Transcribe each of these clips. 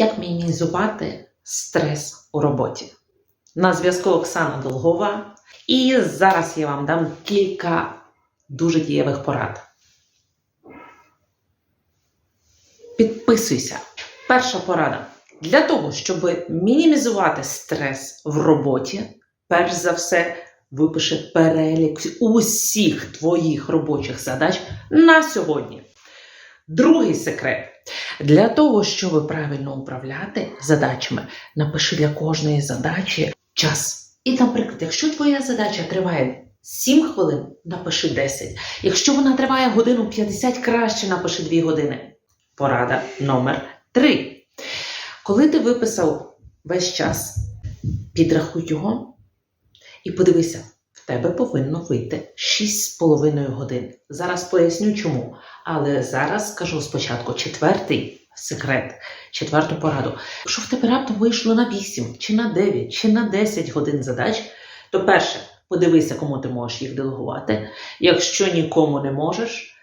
Як мінімізувати стрес у роботі? На зв'язку Оксана Долгова. І зараз я вам дам кілька дуже дієвих порад. Підписуйся. Перша порада. Для того, щоб мінімізувати стрес в роботі, перш за все, випиши перелік усіх твоїх робочих задач на сьогодні. Другий секрет. Для того, щоб правильно управляти задачами, напиши для кожної задачі час. І, наприклад, якщо твоя задача триває 7 хвилин, напиши 10. Якщо вона триває годину 50, краще напиши 2 години. Порада номер 3. Коли ти виписав весь час, підрахуй його і подивися, тебе повинно вийти 6,5 годин. Зараз поясню чому. Але зараз скажу спочатку четвертий секрет, четверту пораду. Якщо в тебе раптом вийшло на 8, чи на 9, чи на 10 годин задач, то перше, подивися, кому ти можеш їх делегувати. Якщо нікому не можеш,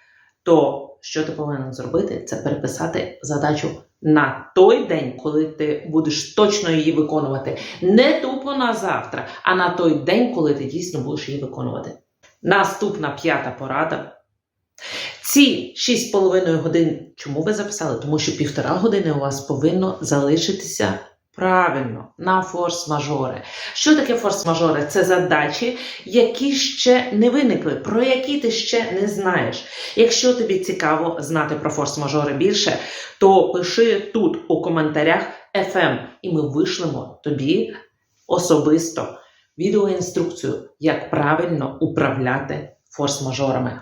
то що ти повинен зробити, це переписати задачу на той день, коли ти будеш точно її виконувати. Не тупо на завтра, а на той день, коли ти дійсно будеш її виконувати. Наступна п'ята порада. Ці 6,5 годин, чому ви записали? Тому що півтора години у вас повинно залишитися правильно на форс-мажори. Що таке форс-мажори? Це задачі, які ще не виникли, про які ти ще не знаєш. Якщо тобі цікаво знати про форс-мажори більше, то пиши тут у коментарях FM, і ми вишлемо тобі особисто відеоінструкцію, як правильно управляти форс-мажорами.